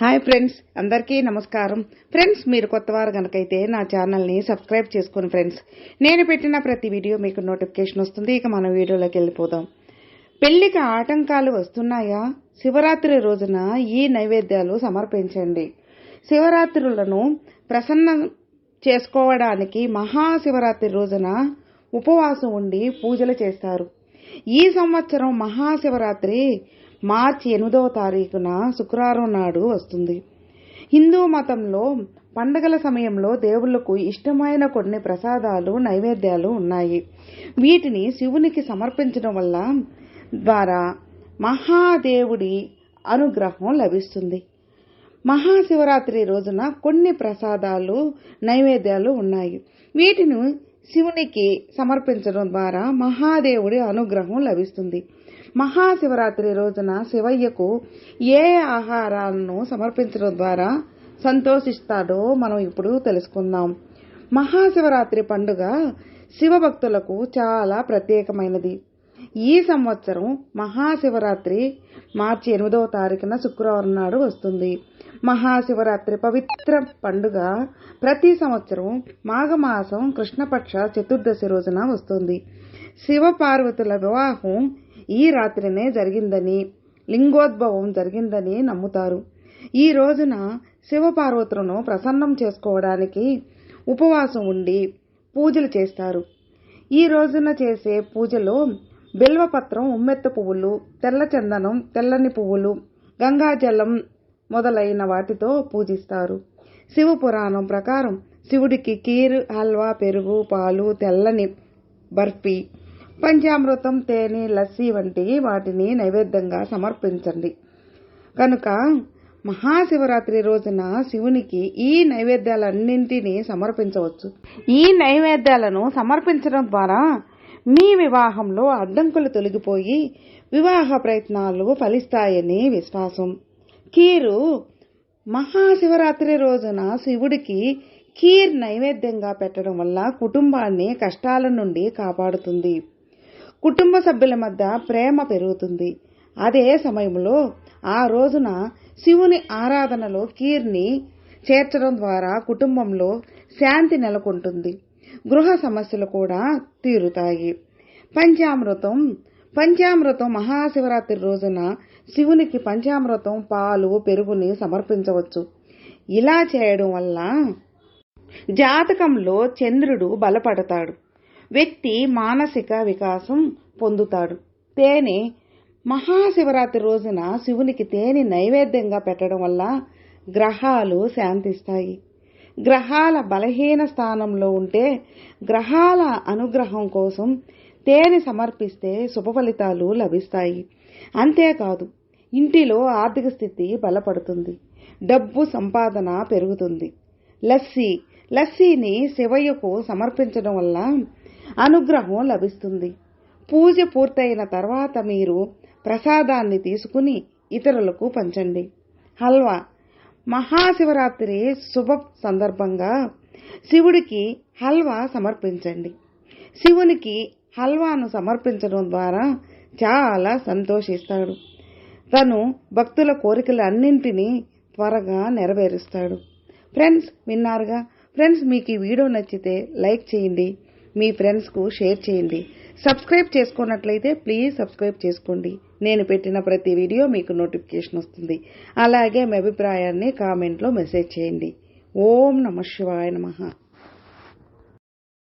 Hi friends అందరికీ నమస్కారం. Friends మీరు కొత్తవారు కనుకైతే నా ఛానల్ని సబ్స్క్రైబ్ చేసుకోండి ఫ్రెండ్స్ నేను పెట్టిన ప్రతి వీడియో మీకు నోటిఫికేషన్ వస్తుంది ఇక మన వీడియోలోకి వెళ్ళిపోదాం. పెళ్ళికి ఆటంకాలు వస్తున్నాయా? శివరాత్రి రోజున ఈ నైవేద్యాలు సమర్పించండి. శివరాత్రులను ప్రసన్నం చేసుకోవడానికి మహాశివరాత్రి రోజున ఉపవాసం ఉండి పూజలు చేస్తారు. ఈ సంవత్సరం మహాశివరాత్రి మార్చి ఎనిమిదవ తారీఖున శుక్రవారం నాడు వస్తుంది. హిందూ మతంలో పండగల సమయంలో దేవుళ్ళకు ఇష్టమైన కొన్ని ప్రసాదాలు నైవేద్యాలు ఉన్నాయి. వీటిని శివునికి సమర్పించడం వల్ల ద్వారా మహాదేవుడి అనుగ్రహం లభిస్తుంది. మహాశివరాత్రి రోజున కొన్ని ప్రసాదాలు నైవేద్యాలు ఉన్నాయి. వీటిని శివునికి సమర్పించడం ద్వారా మహాదేవుడి అనుగ్రహం లభిస్తుంది. మహాశివరాత్రి రోజున శివయ్యకు ఏ ఆహారాలను సమర్పించడం ద్వారా సంతోషిస్తాడో మనం ఇప్పుడు తెలుసుకుందాం. మహాశివరాత్రి పండుగ శివభక్తులకు చాలా ప్రత్యేకమైనది. ఈ సంవత్సరం మహాశివరాత్రి మార్చి ఎనిమిదవ తారీఖున శుక్రవారం నాడు వస్తుంది. మహాశివరాత్రి పవిత్ర పండుగ ప్రతి సంవత్సరం మాఘమాసం కృష్ణపక్ష చతుర్దశి రోజున వస్తుంది. శివపార్వతుల వివాహం ఈ రాత్రినే జరిగిందని లింగోద్భవం జరిగిందని నమ్ముతారు. ఈ రోజున శివపార్వతులను ప్రసన్నం చేసుకోవడానికి ఉపవాసం ఉండి పూజలు చేస్తారు. ఈ రోజున చేసే పూజలో బిల్వపత్రం ఉమ్మెత్త పువ్వులు తెల్ల చందనం తెల్లని పువ్వులు గంగాజలం మొదలైన వాటితో పూజిస్తారు. శివ పురాణం ప్రకారం శివుడికి కీర్ హల్వా పెరుగు పాలు తెల్లని బర్ఫీ పంచామృతం తేనె లస్సీ వంటి వాటిని నైవేద్యంగా సమర్పించండి. కనుక మహాశివరాత్రి రోజున శివునికి ఈ నైవేద్యాలన్నింటినీ సమర్పించవచ్చు. ఈ నైవేద్యాలను సమర్పించడం ద్వారా మీ వివాహంలో అడ్డంకులు తొలగిపోయి వివాహ ప్రయత్నాలు ఫలిస్తాయని విశ్వాసం. కీరు మహాశివరాత్రి రోజున శివుడికి కీర్ నైవేద్యంగా పెట్టడం వల్ల కుటుంబాన్ని కష్టాల నుండి కాపాడుతుంది. కుటుంబ సభ్యుల మధ్య ప్రేమ పెరుగుతుంది. అదే సమయంలో ఆ రోజున శివుని ఆరాధనలో కీర్ని చేర్చడం ద్వారా కుటుంబంలో శాంతి నెలకొంటుంది. గృహ సమస్యలు కూడా తీరుతాయి. పంచామృతం. పంచామృతం మహాశివరాత్రి రోజున శివునికి పంచామృతం పాలు పెరుగుని సమర్పించవచ్చు. ఇలా చేయడం వల్ల జాతకంలో చంద్రుడు బలపడతాడు. వ్యక్తి మానసిక వికాసం పొందుతాడు. తేనె. మహాశివరాత్రి రోజున శివునికి తేనె నైవేద్యంగా పెట్టడం వల్ల గ్రహాలు శాంతిస్తాయి. గ్రహాల బలహీన స్థానంలో ఉంటే గ్రహాల అనుగ్రహం కోసం తేనె సమర్పిస్తే శుభ ఫలితాలు లభిస్తాయి. అంతేకాదు ఇంటిలో ఆర్థిక స్థితి బలపడుతుంది. డబ్బు సంపాదన పెరుగుతుంది. లస్సీ లస్సీని శివయ్యకు సమర్పించడం వల్ల అనుగ్రహం లభిస్తుంది. పూజ పూర్తయిన తర్వాత మీరు ప్రసాదాన్ని తీసుకుని ఇతరులకు పంచండి. హల్వా మహాశివరాత్రి శుభ సందర్భంగా శివుడికి హల్వా సమర్పించండి. శివునికి హల్వాను సమర్పించడం ద్వారా చాలా సంతోషిస్తాడు. తను భక్తుల కోరికలన్నింటినీ త్వరగా నెరవేరుస్తాడు. ఫ్రెండ్స్ విన్నారుగా? ఫ్రెండ్స్ మీకు ఈ వీడియో నచ్చితే లైక్ చేయండి. మీ ఫ్రెండ్స్కు షేర్ చేయండి. సబ్స్క్రైబ్ చేసుకున్నట్లయితే ప్లీజ్ సబ్స్క్రైబ్ చేసుకోండి. నేను పెట్టిన ప్రతి వీడియో మీకు నోటిఫికేషన్ వస్తుంది. అలాగే మీ అభిప్రాయాన్ని కామెంట్లో మెసేజ్ చేయండి. ఓం నమ శివాయ నమః.